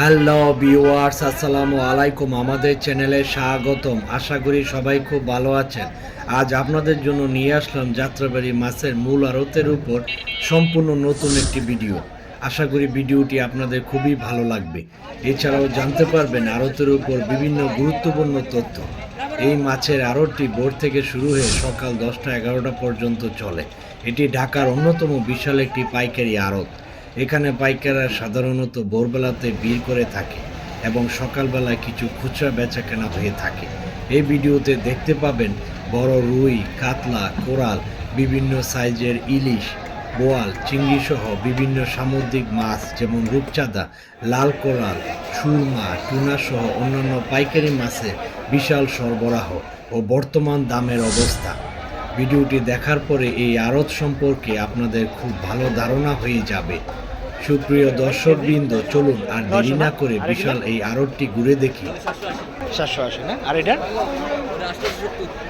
Hello viewers, আসসালামু আলাইকুম। আমাদের চ্যানেলে স্বাগতম। আশা করি সবাই খুব ভালো আছেন। আজ আপনাদের জন্য নিয়ে আসলাম যাত্রাবাড়ি মাছের মূল আড়তের উপর সম্পূর্ণ নতুন একটি ভিডিও। আশা করি ভিডিওটি আপনাদের খুবই ভালো লাগবে। এছাড়াও জানতে পারবেন আড়তের উপর বিভিন্ন গুরুত্বপূর্ণ তথ্য। এই মাছের আড়তটি ভোর থেকে শুরু হয়ে সকাল দশটা এগারোটা পর্যন্ত চলে। এটি ঢাকার অন্যতম বিশাল একটি পাইকারি আড়ত। এখানে পাইকাররা সাধারণত ভোরবেলাতে ভিড় করে থাকে এবং সকালবেলায় কিছু খুচরা বেচা কেনা হয়ে থাকে। এই ভিডিওতে দেখতে পাবেন বড় রুই, কাতলা, কোরাল, বিভিন্ন সাইজের ইলিশ, বোয়াল চিংড়ি সহ বিভিন্ন সামুদ্রিক মাছ যেমন রূপচাঁদা, লাল কোরাল, সুরমা টুনা সহ অন্যান্য পাইকারি মাছের বিশাল সরবরাহ ও বর্তমান দামের অবস্থা। ভিডিওটি দেখার পরে এই আড়ত সম্পর্কে আপনাদের খুব ভালো ধারণা হয়ে যাবে। সুপ্রিয় দর্শকবৃন্দ চলুন আর দেরি না করে বিশাল এই আড়তটি ঘুরে দেখি। সাতশো আশি না? আর এটা?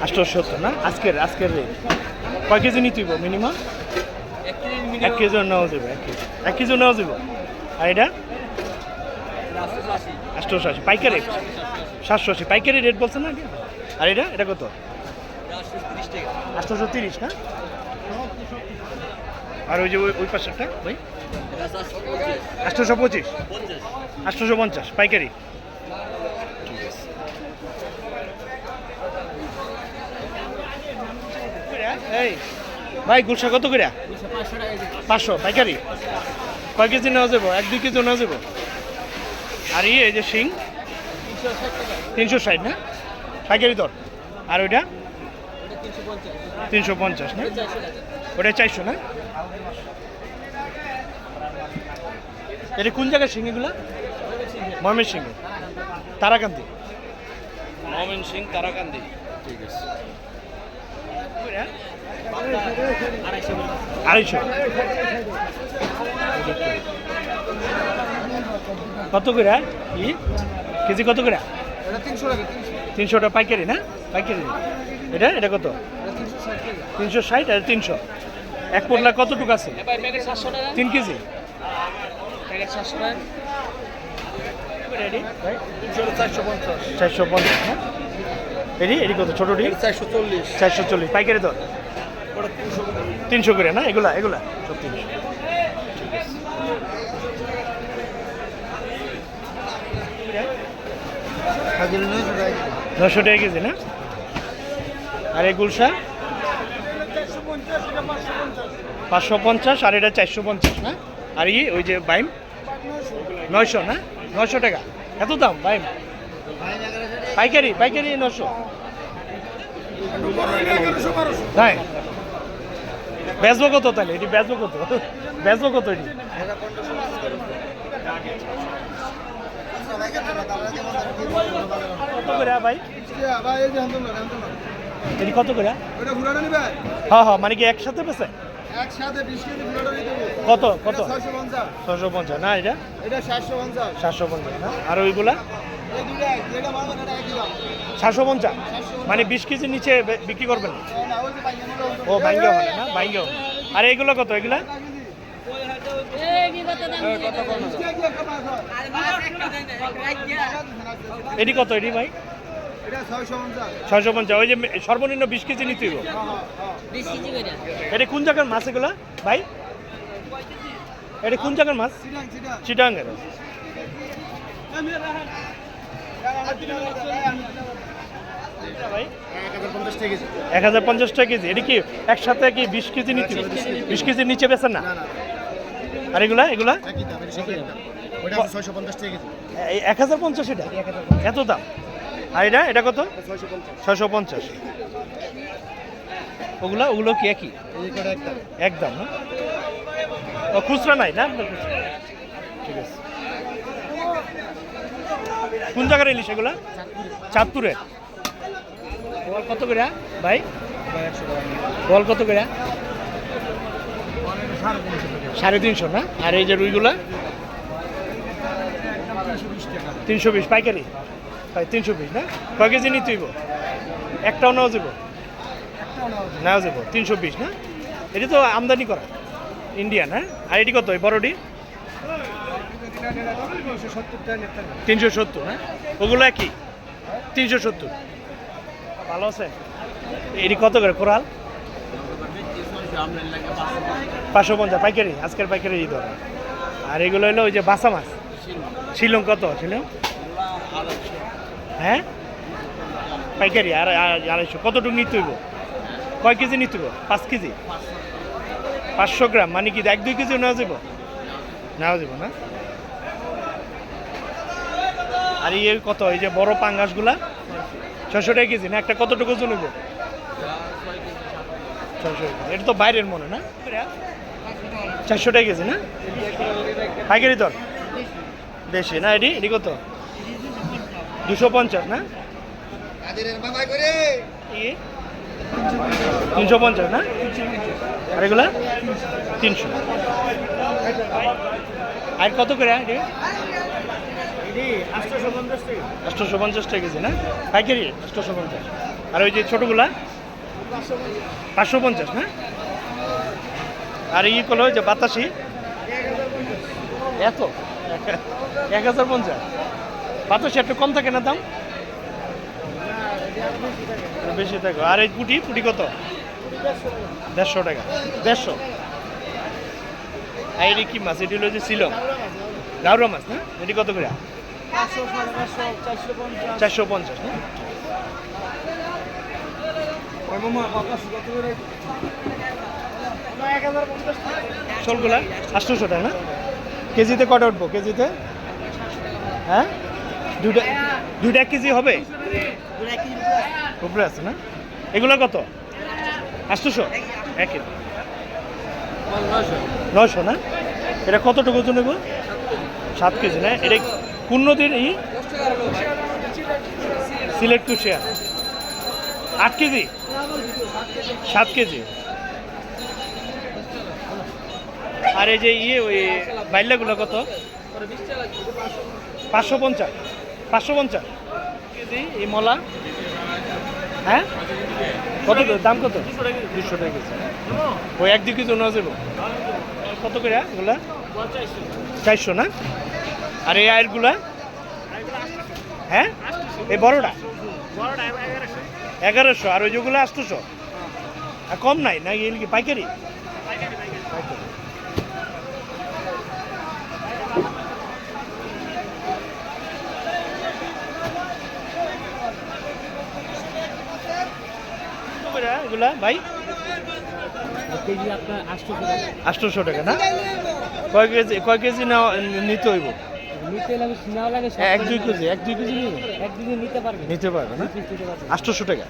আটশো সত্তর না? আজকের আজকের রেট কয় কেজি নিতে হইব মিনিমাম এক কেজি নেওয়া যাবে এক কেজি। এক কেজি নেওয়া যাবে। আর এটা? আটশোশো আশি। পাইকারি সাতশো আশি। পাইকারি রেট বলছেন না? আর এটা? এটা কত? আটশোশো তিরিশ না আর ওই যে ওই ওই পাশেরটা? ভাই আটশোশো পঁচিশ আটশোশো পঞ্চাশ পাইকারি। এই ভাই গুলশা কত করে? পাঁচশো পাইকারি। কয় কেজি নেওয়া যাব? এক দুই কেজি নেওয়া যাব? আর ই এই যে শিং? তিনশো ষাট না পাইকারি দর। আর ওইটা? তিনশো পঞ্চাশ না? ওটা চারশো না? এটা কোন জায়গায় শিং এগুলো? ময়মের সিং তারাকান্দি। মমিন সিং তারাকান্দি। ঠিক আছে। আড়াইশো। কত করে কি? কেজি কত করে? তিনশো টাকা পাইকারি না? পাইকারি। এটা? এটা কত? তিনশো ষাট আর তিনশো। এক পোটলা কতটুকু আছে? তিন কেজি? চারশো পঞ্চাশ। হ্যাঁ? এডি এডি কত? ছোটোটি চারশো চল্লিশ। চারশো চল্লিশ। পাইকারি দর? তিনশো করে। না? এগুলা এগুলা? সব তিনশো। নশো টাকা কেজি, না? আর এই গুলশা? পাঁচশো পঞ্চাশ, আর এটা চারশো পঞ্চাশ, না? আর ই ওই যে বাইম? নয়শো, না? নয়শো টাকা। এত দাম, বাইম? পাইকারি পাইকারি নশো তাই বেচবো কত তাহলে? এটি বেচবো কত? বেচবো কত এটি? কত করে, ভাই? এটি কত করে? হ্যাঁ হ্যাঁ মানে কি একসাথে পেছে? কত কত? ছশো পঞ্চাশ। না, এটা? এটা সাতশো পঞ্চাশ সাতশো পঞ্চাশ না? আর ওইগুলা? সাতশো পঞ্চাশ। মানে বিশ কেজির নিচে বিক্রি করবেন? ও বাইঙ্গে হয় না বাইঙ্গে আর এগুলো কত, এগুলা কেজি একটা মাছ হয় এটি কত এটি ভাই? এটা ছয়শো পঞ্চাশ। ওই যে সর্বনিম্ন বিশ কেজি নিতে হইব। এটা কোন জায়গার মাছ এগুলা ভাই? এটা কোন জায়গার মাছ? চিটাং চিটাং। চিটাঙ্গের এক হাজার পঞ্চাশ টাকা কেজি। এটা কি একসাথে কি বিশ কেজি নিতে হবে? বিশ কেজির নিচে বেছেন না। আর এগুলা এগুলা? এক হাজার পঞ্চাশ এটা? এত দাম? আর এটা এটা কত? ছয়শো পঞ্চাশ। ওগুলা ওগুলো কি একই? একদম না? ও খুচরা নাই না? ঠিক আছে। কোন জায়গার ইলিশ এগুলা? চাঁদপুরে বল কত করে ভাই? বল কত করে সাড়ে তিনশো, না? আর এই যে রুইগুলা? তিনশো বিশ পাইকারি? তিনশো বিশ, না? কয় কেজি নিতে হইব? একটাও নেওয়া যাব নেওয়া যাব তিনশো বিশ, না? এটি তো আমদানি করা। ইন্ডিয়ান হ্যাঁ? আর এটি কত? বড়টি? তিনশো সত্তর হ্যাঁ ওগুলো কি তিনশো সত্তর। ভালো আছে? এটি কত করে? কোরাল? পাঁচশো পঞ্চাশ, পাইকারি, আজকের পাইকারি এই ধরে আর এগুলো হলো ওই যে বাসা মাছ। শিলং কত? শিলং? হ্যাঁ? পাইকারি আর আড়াইশো। কতটুকু নিতে হইব? কয় কেজি নিতে হইব? পাঁচ কেজি? পাঁচশো গ্রাম। মানে কি, এক দুই কেজি নেওয়া যাব নেওয়া যাব না? আর এই কত? এই যে বড় পাঙ্গাসগুলা? ছশো টাকা কেজি না? একটা কতটুকু ওজন ছশো এটা তো বাইরের মনে, না? চারশো কেজি, না? পাইকারি দর? বেশি না এটি? এটি কত? দুশো পঞ্চাশ, না? তিনশো পঞ্চাশ, না? আর এগুলা? তিনশো। আর কত করে আটশোশো পঞ্চাশ টাকা কেজি, না? পাইকারি আটশোশো পঞ্চাশ। আর ওই যে ছোটোগুলা? পাঁচশো পঞ্চাশ হ্যাঁ? আর ই করল ওই যে বাতাসি। এত? এক হাজার পঞ্চাশ। বাতাসি একটু কম থাকে না দাম? বেশি থাকে। আর এই পুটি পুটি কত? দেড়শো টাকা। দেড়শো। আর এটি কি মাছ? এটি হলো যে ছিল গাউরা মাছ না? এটি কত করে? চারশো পঞ্চাশ না? শোলগুলা? আটশোশো টাকা, না? কেজিতে কটা উঠবো? কেজিতে? হ্যাঁ? দুইটা এক কেজি হবে? উপরে আছে, না? এগুলো কত? আটশোশো? এক। কেজি নয়শো, না? এটা কতটুকু ওজন নেব? সাত কেজি, না? এটা কোন নদীর ই? সিলেট কুশিয়া আট কেজি? সাত কেজি। আর এই যে ইয়ে ওই বাইল্লাগুলো কত? পাঁচশো পঞ্চাশ। পাঁচশো পঞ্চাশ। কেজি এই মলা? হ্যাঁ? কত দাম কত? দুশো টাকা কেজি। ওই এক দুই কেজি যাব। কত করে এগুলা? চারশো না? আর এই আয়েরগুলা হ্যাঁ? এই বড়টা? এগারোশো আর ওই যেগুলো আটশোশো আর কম নাই না এগুলো কি পাইকারি? এগুলা ভাই? আটশোশো টাকা না? কয় কেজি কয় কেজি নেওয়া নিতে হইব? নিতে লাগে নেওয়া লাগে এক দুই কেজি এক দুই কেজি এক নিতে পারবে। নিতে পারবে না? আটশোশো টাকা?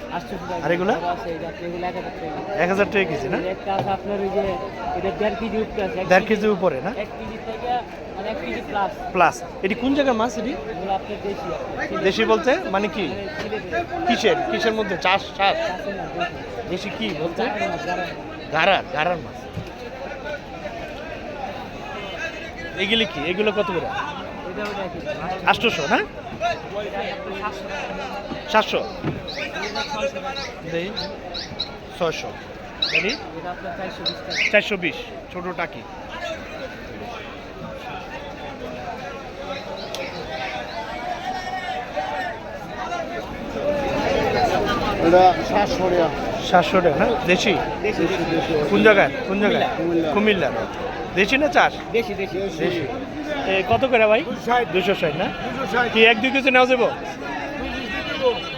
আর এগুলা? এক হাজার টাকা কেজি। না? একটা আছে আপনার ওই যে এটা দেড় কেজি আছে দেড় কেজি উপরে না? এক কেজি থেকে মানে এক কেজি প্লাস প্লাস এটি কোন জায়গার মাছ এটি? দেশি। বলতে মানে কি? মানে কিসের? কিসের মধ্যে? চাষ চাষ? দেশি কি বলতে। গাড়ার গাড়ার মাছ। এগুলি কি? এগুলো কত করে? আটশোশো না সাতশো। দেই। ছয়শো। চারশো বিশ ছোটো টাকি সাতশো না দেশি? কোন জায়গায়? কোন জায়গায়? কুমিল্লা। দেশি না চাষ? দেশি। দেশি। দেশি। কত করে ভাই? দুশো ষাট। না? কি এক দুই কেজি নেওয়া যাব?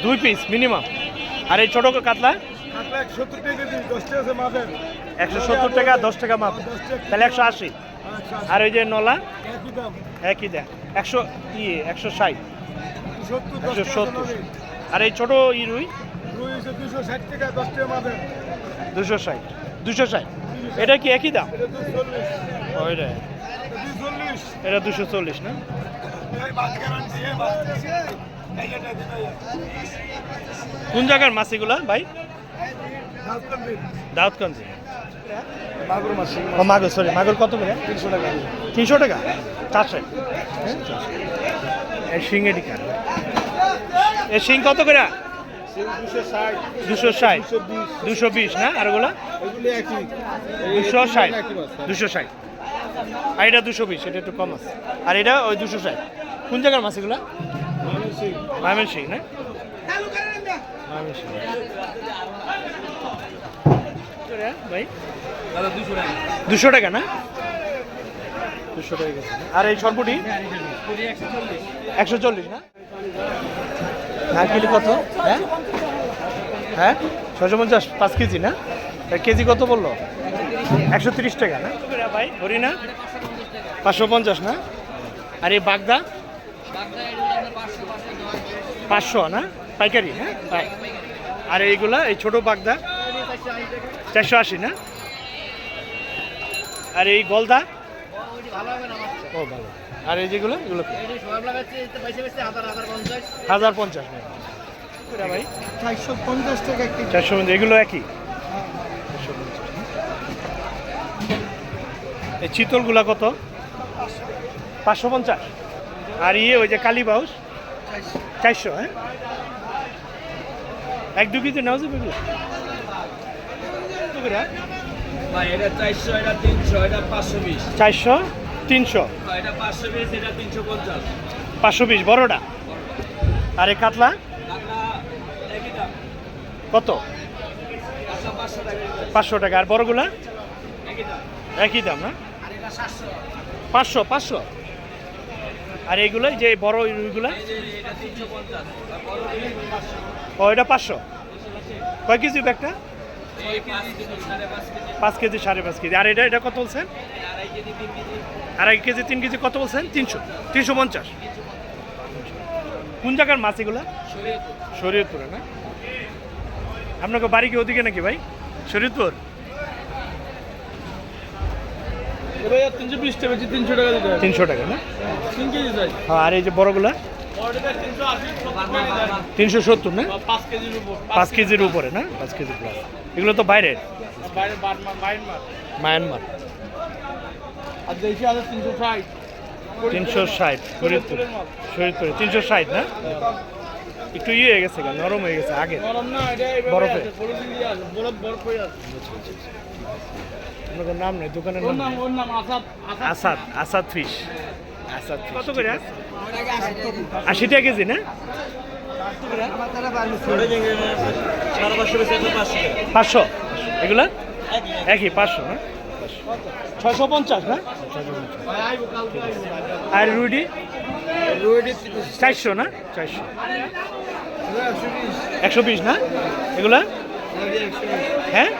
দুই পিস মিনিমাম আর এই ছোটো কাতলা? একশো সত্তর টাকা দশ টাকা মাপ। তাহলে একশো আশি। আর ওই যে নলা? একই দেয় একশো ই একশো ষাট। একশো সত্তর আর এই ছোটো ই রুই? দুশো ষাট টাকা দশ ষাট। এটা কি একই দাম? এটা দুশো চল্লিশ ওইটা দুশো চল্লিশ এটা দুশো চল্লিশ, না? কোন জায়গার মাছ এগুলা, ভাই? দাউদগঞ্জে মাগুর ও, মাগুর সরি মাগুর কত করে? তিনশো টাকা। তিনশো টাকা চারশো। এই শিং এটি কার শিং কত করে? দুশো ষাট। দুশো বিশ, না? আর ওগুলা? দুশো ষাট। দুশো ষাট। আর এটা দুশো বিশ, এটা একটু কম আছে। আর এটা ওই দুশো ষাট। কোন জায়গার মাছ এগুলো? ময়মনসিং না? ভাই? দুশো টাকা, না? দুশো টাকা আর এই সরপুটি? একশো চল্লিশ, না? নারকেল কত? হ্যাঁ? হ্যাঁ? ছশো পঞ্চাশ, পাঁচ কেজি, না? কেজি কত বলল? একশো তিরিশ টাকা না? ভাই না পাঁচশো পঞ্চাশ না? আর এই বাগদা? পাঁচশো না? পাইকারি হ্যাঁ? আর এইগুলা এই ছোট বাগদা? চারশো আশি না? আর এই গলদা? ও ভালো। আর এই যেগুলো এগুলো হাজার পঞ্চাশ ভাই। চারশো পঞ্চাশ টাকা চারশো এগুলো একই? এই চিতলগুলা কত? পাঁচশো পঞ্চাশ। আর ইয়ে ওই যে কালীবাউস চারশো হ্যাঁ? এক দু কেজি নেওয়া যাবে চারশো তিনশো পাঁচশো বিশ। এটা পাঁচশো বিশ বড়টা? আর এই কাতলা? কত? পাঁচশো টাকা। আর বড়গুলা? একই দাম। না পাঁচশো পাঁচশো। আর এইগুলো যে বড় ওইগুলা ও, এটা পাঁচশো। কয় কেজি ব্যাগটা? পাঁচ কেজি, সাড়ে পাঁচ কেজি। আর এটা এটা কত বলছেন? আড়াই কেজি, তিন কেজি কত বলছেন? তিনশো। তিনশো পঞ্চাশ। কোন জায়গার মাছ এগুলা? শরীয়তপুরে না? আপনাকে বাড়ি কি ওদিকে নাকি ভাই? শরীয়তপুর এবার তিনশো টাকা না? হ্যাঁ, আর এই যে বড়গুলা? তিনশো সত্তর না? পাঁচ কেজির উপর না? পাঁচ কেজি প্লাস এগুলো তো বাইরের। মায়ানমার। তিনশো ষাট। তিনশো ষাট তিনশো ষাট না? একটু ইয়ে হয়ে গেছে নরম হয়ে গেছে আগে বরফে। বরফে বরফ বরফ হয়ে আছে। আপনাদের নাম নেই দোকানের নাম নাম ওর নাম আসাদ আসাদ আসাদ ফিশ। আসাদ। কত করে? আশি টাকা কেজি না? পাঁচশো। এগুলা? একই পাঁচশো না? ছয়শো পঞ্চাশ না? আর রুডি চারশো না? চারশো। একশো বিশ না? এগুলা? হ্যাঁ?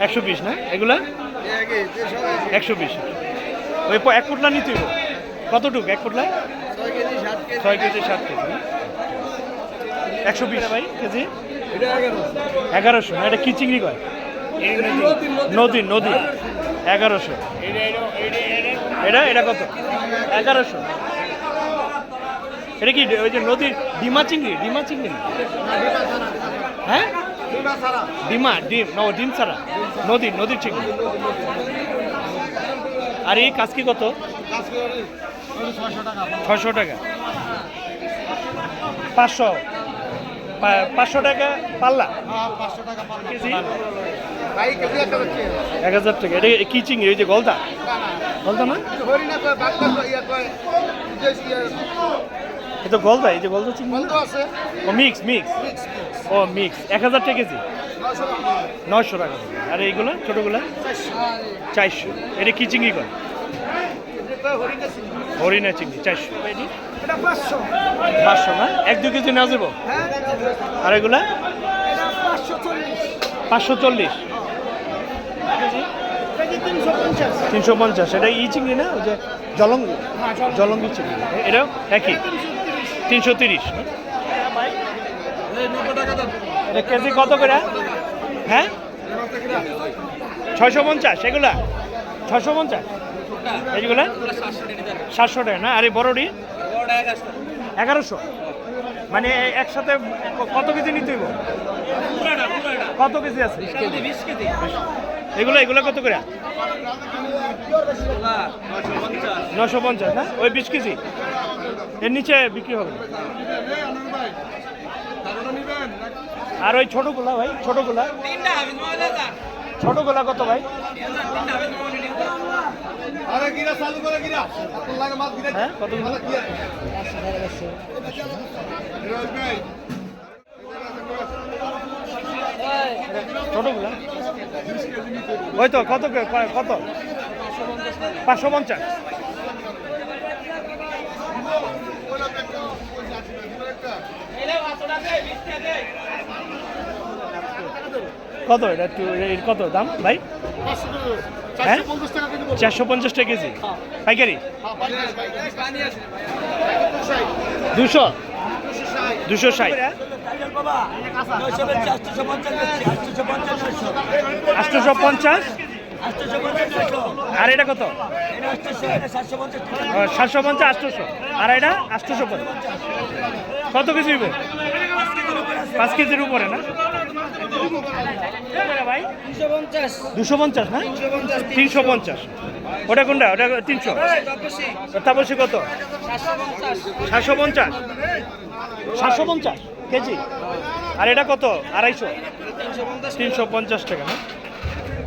একশো বিশ না? এগুলা? একশো বিশ। ওই প- এক ফুটলা নিতে কতটুকু এক ফুটলা? ছয় কেজি সাত কেজি। একশো বিশ। ভাই কেজি? এগারোশো। না? এটা কি চিংড়ি কয়? নদী নদী। এগারোশো। এটা এটা কত? এগারোশো। এটা কি ওই যে নদীর ডিমা চিংড়ি? ডিমা চিংড়ি হ্যাঁ? ডিমা ডিম ন ডিম ছাড়া। নদীর নদীর চিংড়ি আর এই কাজকি কত? ছশো টাকা। পাঁচশো। পাঁচশো টাকা পাল্লা? কেজি? এক হাজার টাকা। এটা কি চিংড়ি? ওই যে গলদা? গলদা না? এটা গলদা এই যে গলদা চিংড়ি? না? ও মিক্স মিক্স ও মিক্স এক হাজার টাকা কেজি? নয়শো টাকা। আর এইগুলো ছোটোগুলো? চারশো। এটা কি চিংড়ি করে হরিণা চিংড়ি। চারশো। পাঁচশো। না? এক দু কেজি নেওয়া যাব? আর এগুলা? পাঁচশো চল্লিশ। তিনশো পঞ্চাশ। এটা ই চিংড়ি না? ওই যে জলঙ্গি? জলঙ্গি। চিংড়ি। এটাও একই? তিনশো তিরিশ। কেজি কত করে? হ্যাঁ? ছয়শো পঞ্চাশ এগুলা? ছয়শো পঞ্চাশ? এইগুলা সাতশো টাকা না? আর এই বড়ডি? এগারোশো। মানে একসাথে কত কেজি নিতে হইব? কত কেজি আছে? এগুলো এগুলো কত করে? নশো পঞ্চাশ না? ওই বিশ কেজি? এর নিচে বিক্রি হবে। আর ওই ছোটগুলা ভাই ছোটগুলা ছোটগুলা কত ভাই? হ্যাঁ ছোটগুলা ওই তো, কত কত? পাঁচশো পঞ্চাশ। কত এটা একটু কত দাম ভাই? হ্যাঁ? চারশো পঞ্চাশ টাকা কেজি। পাইকারি? দুশো? দুশো ষাট। আটশোশো পঞ্চাশ? আর এটা কত? সাতশো পঞ্চাশ আটশোশো। আর এটা? আটশোশো পঞ্চাশ কত কেজি হইব পাঁচ কেজির উপরে না? ভাই? দুশো পঞ্চাশ। না? তিনশো। পঞ্চাশ। ওটা কোনটা? ওটা তিনশো। তাপসী। কত? সাতশো পঞ্চাশ। সাতশো পঞ্চাশ কেজি। আর এটা কত? আড়াইশো। তিনশো পঞ্চাশ টাকা না?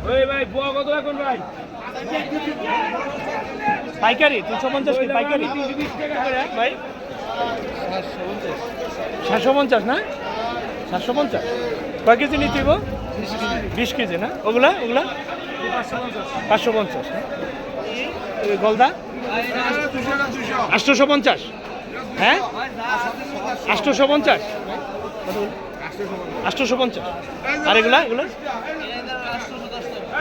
ভাই বুয়া কত এখন ভাই? পাইকারি, তিনশো পঞ্চাশ কি, পাইকারি? ভাই? সাতশো পঞ্চাশ না? সাতশো পঞ্চাশ। কয় কেজি নিতে বিশ কেজি না? ওগুলা ওগুলা? পাঁচশো পঞ্চাশ গলদা? আটশোশো পঞ্চাশ। হ্যাঁ? আটশোশো পঞ্চাশ। আটশোশো পঞ্চাশ। আর এগুলা এগুলা?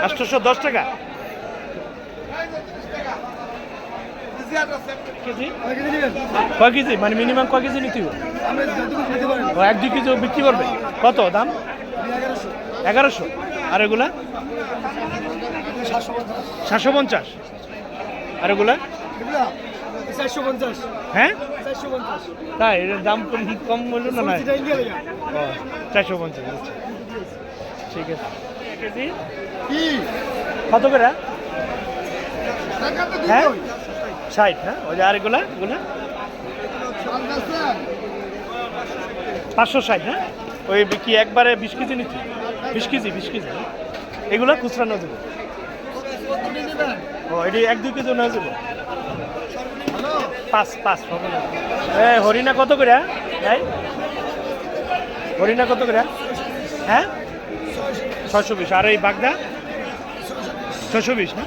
আটশোশো দশ টাকা। কয় কেজি? মানে মিনিমাম কয় কেজি নিতে হবে এক দুই কেজি বিক্রি করবে। কত দাম? এগারোশো। আর এগুলা? সাতশো পঞ্চাশ। আর এগুলা? হ্যাঁ? তাই, এর দাম কম- মূল্য না চারশো পঞ্চাশ আচ্ছা। ঠিক আছে। কেজি? কি? কত করে? হ্যাঁ? ষাট না ওই যে আর এগুলা? পাঁচশো ষাট না ওই কি একবারে বিশ কেজি নিচ্ছি? বিশ কেজি বিশ কেজি না? এগুলা খুচরা না দেবো ও এটি এক দুই কেজি না দেবো পাঁচ পাঁচ এ হরিণা কত করে ভাই? হরিণা কত করে? হ্যাঁ? ছশো বিশ। আর এই বাগদা? ছশো বিশ না?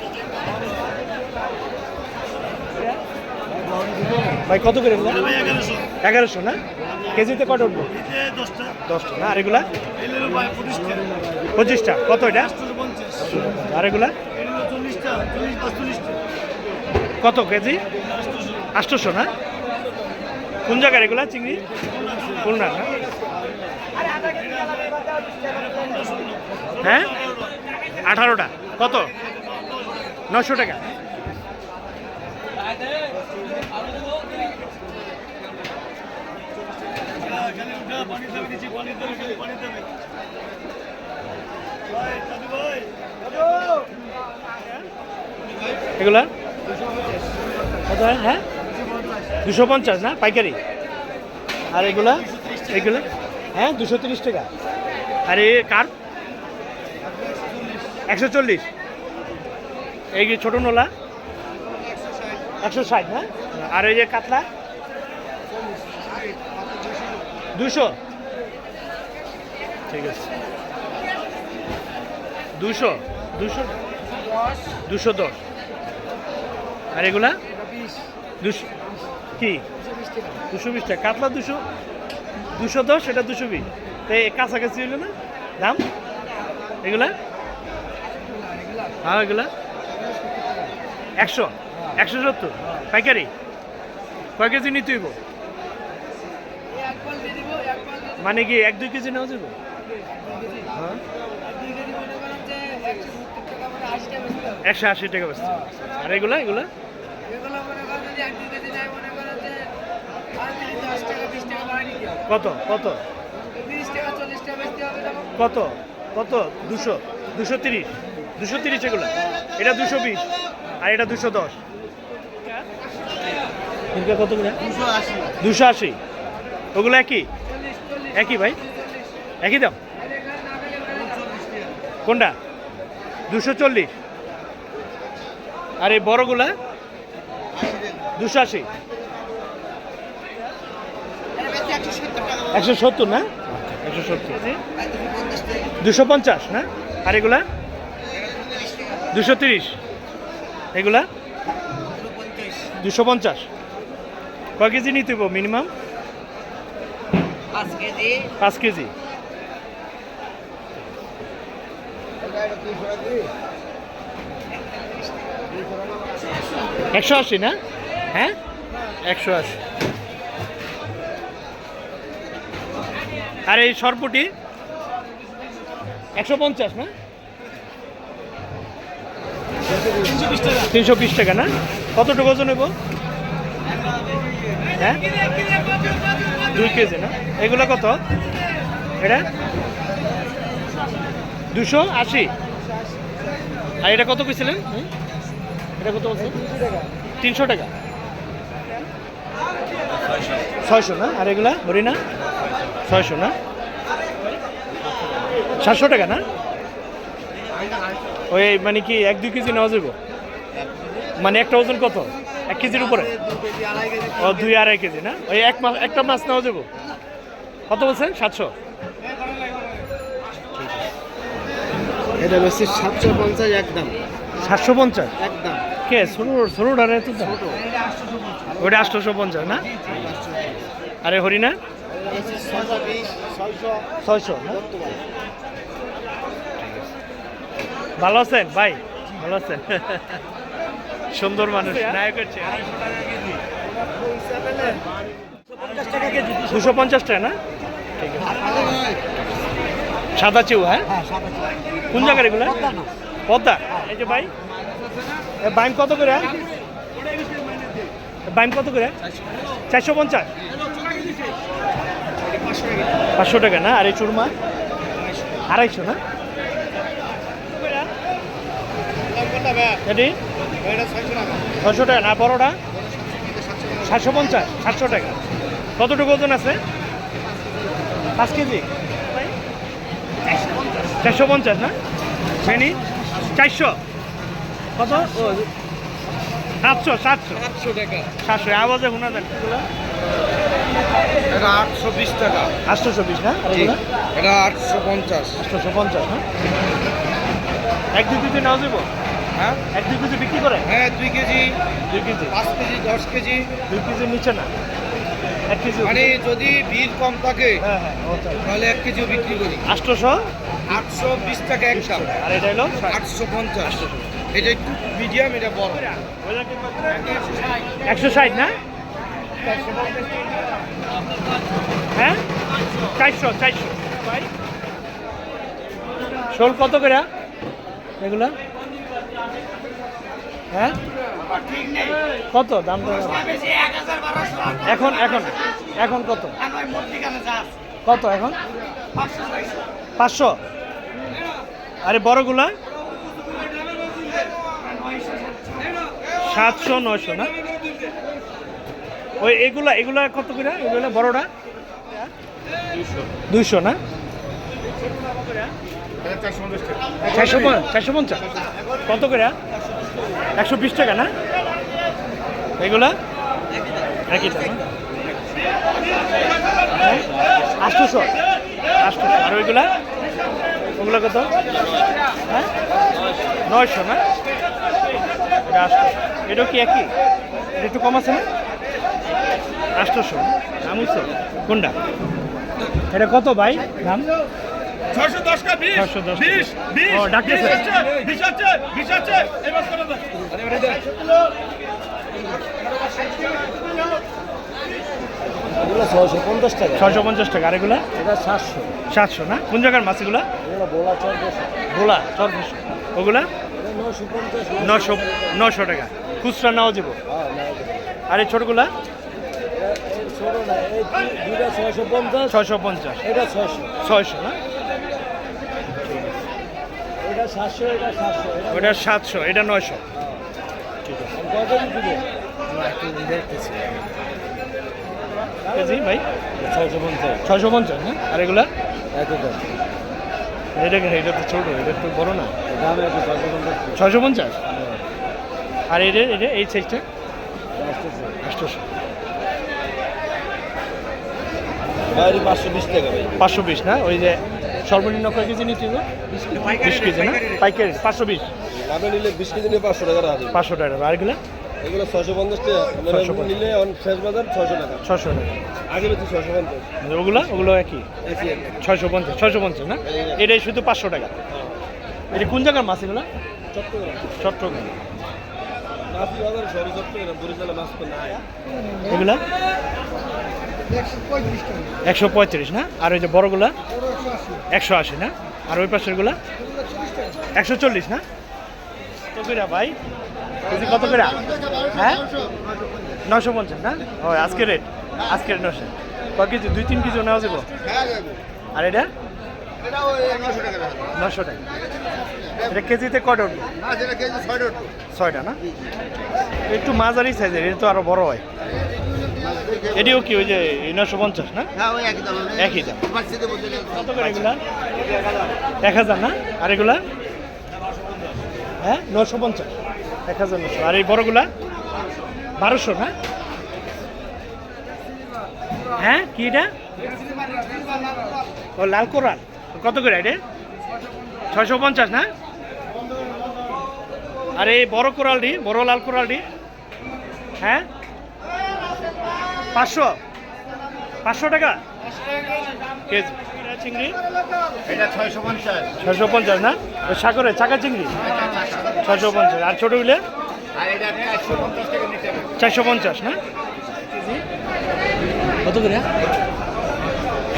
ভাই, কত করে? এগারোশো না? কেজিতে কত উঠবো? দশটা। না, আর এগুলা? পঁচিশটা। কত এটা? আর এগুলা? কত কেজি? আটশোশো না? কোন জায়গার এগুলা, চিংড়ি? খুলনা না? হ্যাঁ? আঠারোটা। কত? নশো টাকা। এগুলা? কত হয়? দুশো পঞ্চাশ না? পাইকারি। আর এগুলা? এগুলো? হ্যাঁ দুশো তিরিশ টাকা। আর এ কার? একশো চল্লিশ। এই যে ছোটো নোলা? একশো ষাট, না? আর ওই যে কাতলা? দুশো। ঠিক আছে। দুশো। দুশো? দুশো দশ। আর এগুলা? দুশো কি? দুশো বিশ টাকা। কাতলা দুশো? দুশো দশ, এটা দুশো বিশ। তো এই কাছাকাছি হইল না? দাম? এগুলা? হ্যাঁ এগুলা? একশো? একশো সত্তর? পাইকারি? কয় কেজি নিতে হইব? মানে কি এক দুই কেজি নেওয়া যাবে? হ্যাঁ। একশো আশি টাকা বেচতে আর এগুলা এগুলা? কত? কত? কত? কত? দুশো? দুশো তিরিশ? দুশো তিরিশ এগুলো। এটা দুশো বিশ আর এটা দুশো দশ। কত দুশো আশি। ওগুলো একই? একই ভাই? একই দাম? কোনটা? দুশো চল্লিশ। আর এই বড়গুলা? দুশো আশি। একশো সত্তর না? একশো সত্তর। দুশো পঞ্চাশ না? আর এগুলা? দুশো তিরিশ। এগুলা? দুশো পঞ্চাশ। কয় কেজি নিতে মিনিমাম? পাঁচ কেজি। পাঁচ কেজি। একশো আশি না? হ্যাঁ? একশো আশি। আর এই সরপুটি? একশো পঞ্চাশ না? তিনশো বিশ টাকা না? কতটুকু ওজন নেব হ্যাঁ? দুই কেজি না? এগুলো কত? এটা? দুশো আশি। আর এটা কত কইছিলেন? এটা কত বলছেন? তিনশো টাকা। ছয়শো না? আর এগুলা হরিণা? ছয়শো না? সাতশো টাকা না? ওই মানে কি এক দুই কেজি নেওয়া যাব মানে একটা ওজন কত? এক কেজির উপরে? ও দুই আড়াই কেজি না? ওই এক মাস একটা মাছ নেওয়া যাব কত বলছেন? সাতশো? এটা বেশি সাতশো পঞ্চাশ একদম। সাতশো পঞ্চাশ? একদম। কে ষোলো ষোলো ডারে তো দাম। ওটা আটশোশো পঞ্চাশ না? আরে হরিণা? ছয়শো ছয়শো ভালো আছেন? ভাই ভালো আছেন? সুন্দর মানুষ। নায়কের দুশো পঞ্চাশ টাকা না? ঠিক আছে। সাদা চেউ হ্যাঁ? কোন জায়গার এগুলো? পদ্মা এই যে ভাই বাইম কত করে? বাইম কত করে? চারশো পঞ্চাশ। পাঁচশো টাকা না? আর এই চুরমা? আড়াইশো না? এটি? ছশো টাকা। না বড়টা সাতশো পঞ্চাশ সাতশো টাকা। কতটুকু ওজন আছে? পাঁচ কেজি? চারশো পঞ্চাশ না? শ্রেণি চারশো? কত? সাতশো সাতশো। সাতশো টাকা। সাতশো আওয়াজে শোনা এগুলো? এটা আটশো বিশ টাকা। আটশোশো বিশ না? আর এগুলো? এটা আটশো পঞ্চাশ। আটশোশো পঞ্চাশ না? এক দুই যাব হ্যাঁ? এক দুই কেজি বিক্রি করে? হ্যাঁ দুই কেজি। দুই কেজি? পাঁচ কেজি দশ কেজি। দুই কেজির নিচে না? এক কেজি মানে যদি ভিড় কম থাকে হ্যাঁ হ্যাঁ তাহলে এক বিক্রি করি। আটশোশো? আটশো বিশ টাকা একটা আর এটা হলো? আটশো পঞ্চাশ। এটা একটু মিডিয়াম এটা বড়। একশো ষাট না? হ্যাঁ? চারশো চারশো। শোল কত করে? এগুলা? হ্যাঁ? কত দাম এখন এখন এখন কত? কত এখন? পাঁচশো। আরে বড়গুলা? সাতশো, নয়শো, না? ওই এগুলা এগুলা কত করে? এগুলা বড়টা? দুইশো, না? চারশো চারশো পঞ্চাশ কত করে? একশো বিশ টাকা না? এগুলা? একই দাম? হ্যাঁ? আটশোশো। আটশোশো। আর ওইগুলা? ওগুলা কত? হ্যাঁ? নয়শো না? এটা এটাও কি একই? একটু কম আছে না? আটশোশো। হচ্ছে কোনটা? এটা কত ভাই? দাম? ছয়শো দশ কা বিশ বিশ বিশ। বিশ হচ্ছে বিশ হচ্ছে বিশ হচ্ছে। এবার করে ছয়শো পঞ্চাশ টাকা। ছয়শো পঞ্চাশ টাকা। আর এগুলা? এটা সাতশো। সাতশো না? কোন জায়গার মাছ এগুলা? বোলা চরফেশো ওগুলা? নশো নশো টাকা। খুচরা নাও যাব। হ্যাঁ না আর এই ছোটগুলা? ছোটো না এই দুই- দুইটা ছয়শো পঞ্চাশ। ছয়শো পঞ্চাশ। এটা ছয়শো। ছয়শো না এটা সাতশো এটা সাতশো এটা ওটা সাতশো এটা নয়শো। কেজি ভাই। ছয়শো পঞ্চাশ ছয়শো পঞ্চাশ না আর এগুলা? এত দাম। এটা এটা তো ছোটো এটা একটু বড় না? দাম ছয়শো পঞ্চাশ। ছয়শো পঞ্চাশ? আর এটা এটা এই সাইজটা বাইরে পাঁচশো বিশ টাকা ভাই। পাঁচশো বিশ না? ওই যে সর্বনিম্ন কয় কেজি নিতে হবে? বিশ কেজি না? পাইকারি পাঁচশো বিশ। আপনি নিলে বিশ কেজি নিলে পাঁচশো টাকা পাঁচশো টাকা আর এগুলো? এগুলো ছশো পঞ্চাশ টাকা। মানে 650 নিলে শেষ বাজার ছশো টাকা। ছশো টাকা। আগে বেশি ছশো পঞ্চাশ। ওগুলো ওগুলো একই। ছয়শো পঞ্চাশ ছয়শো পঞ্চাশ না? এটাই শুধু পাঁচশো টাকা। এটা কোন জায়গার মাছ এগুলো? চট্টগ্রাম। চট্টগ্রাম। মাছি বাজার শহরে চট্টগ্রাম। বরিশালে মাছ তো নাই। এগুলা? একশো পঁয়ত্রিশ না? আর ওই যে বড়গুলা? একশো আশি। না? আর ওই পাশেরগুলা? একশো চল্লিশ না? কত করে ভাই? কেজি কত করে? হ্যাঁ? নশো পঞ্চাশ না? ও আজকে রেট আজকের নশো। কয় কেজি? দুই তিন কেজি নেওয়া যাব? আর এটা? নশো টাকা। এটা কেজিতে কটা উঠবে? ছয়টা না? একটু মাঝারি সাইজের এটা তো আরও বড় হয়। এটিও কি ওই যে নশো পঞ্চাশ না? একই দাম কত করে এগুলা? এক হাজার না? আর এগুলা? হ্যাঁ নশো পঞ্চাশ। এক হাজার নশো। আর এই বড়গুলা? বারোশো না? হ্যাঁ কি এটা? ও লাল কোরাল। কত করে এটা? ছয়শো পঞ্চাশ না? আর এই বড় কোরালটি বড় লাল কোরালটি? হ্যাঁ? পাঁচশো? পাঁচশো টাকা? কেজি চিংড়ি? এটা ছয়শো পঞ্চাশ। ছয়শো পঞ্চাশ না? ওই সাগরে চাকা চিংড়ি? ছয়শো পঞ্চাশ। আর ছোটো হইলে? আর এটা চারশো পঞ্চাশ টাকা নিতে হবে। না? কত করে?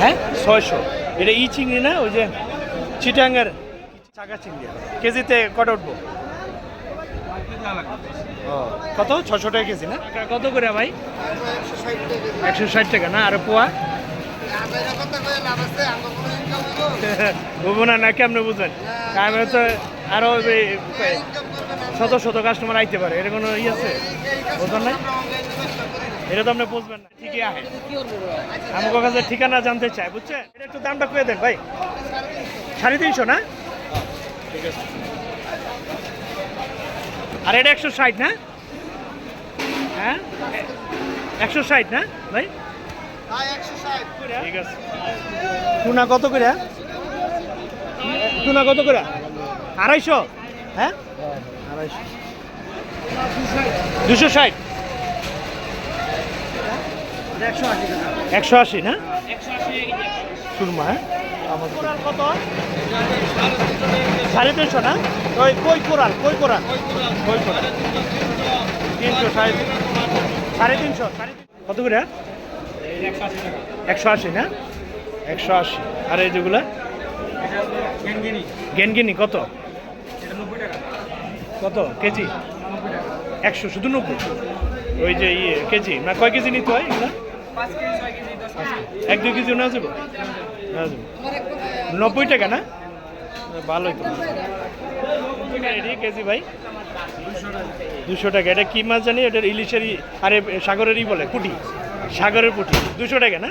হ্যাঁ? ছয়শো। এটা ই চিংড়ি না? ওই যে চিটাঙ্গের চাকা চিংড়ি। কেজিতে কটা উঠবো? কত? ছশো টাকা কেজি না? কত করে ভাই? একশো ষাট টাকা না? আর পোয়া? বুঝব না না, কেমনে বুঝবেন আমি তো আরও শত শত কাস্টমার আইতে পারে। এটা কোনো ই আছে? বুঝবেন না এটা তো আপনি বুঝবেন না। ঠিকই আহে। আমার কাছে ঠিকানা জানতে চাই বুঝছেন? এটা একটু দামটা কয়ে দেন ভাই। সাড়ে তিনশো না? ঠিক আছে আর এটা একশো ষাট না? হ্যাঁ? একশো ষাট না? ভাই? ঠিক আছে। টুনা কত করে টুনা কত করে? আড়াইশো? হ্যাঁ? আড়াইশো দুশো ষাট। একশো আশি না? সুরমা হ্যাঁ? কত সাড়ে তিনশো না? ওই কই কোরাল কই কোরাল? কই কোরাল? তিনশো, সাড়ে সাড়ে তিনশো কত করে? একশো আশি না? একশো আশি। আর এই যেগুলা? গেনগিনি, কত? কত? কেজি? একশো, শুধু নব্বই? ওই যে ইয়ে কেজি? না, কয় কেজি নিতে হয় এগুলা? এক, দুই কেজি যাব যাব? নব্বই টাকা না? ভালোই তো। কেজি ভাই। দুশো টাকা। এটা কি মাছ জানি? এটা ইলিশেরই, আরে, সাগরেরই বলে, পুটি। সাগরের পুটি। দুশো টাকা না?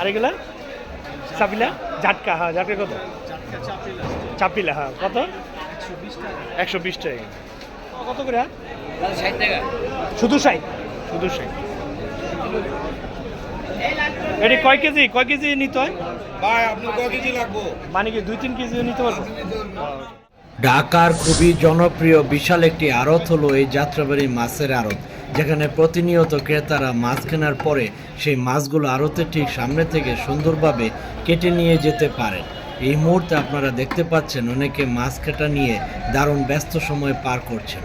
আর এগুলা? চাপিলা? ঝাটকা হ্যাঁ ঝাটকা কত? চাপিলা হ্যাঁ কত? একশো বিশ টাকা। কত করে? শুধু ষাট। শুধু ষাট। এটি কয় কেজি? কয় কেজি নিতে হয়? ভাই আপনার কয় কেজি লাগবো? মানে কি দুই তিন কেজি নিতে পারব? ঢাকার খুবই জনপ্রিয় বিশাল একটি আড়ত হলো এই যাত্রাবাড়ি মাছের আড়ত যেখানে প্রতিনিয়ত ক্রেতারা মাছ কেনার পরে সেই মাছগুলো আড়তের ঠিক সামনে থেকে সুন্দরভাবে কেটে নিয়ে যেতে পারেন। এই মুহূর্তে আপনারা দেখতে পাচ্ছেন অনেকে মাছ কাটা নিয়ে দারুণ ব্যস্ত সময় পার করছেন।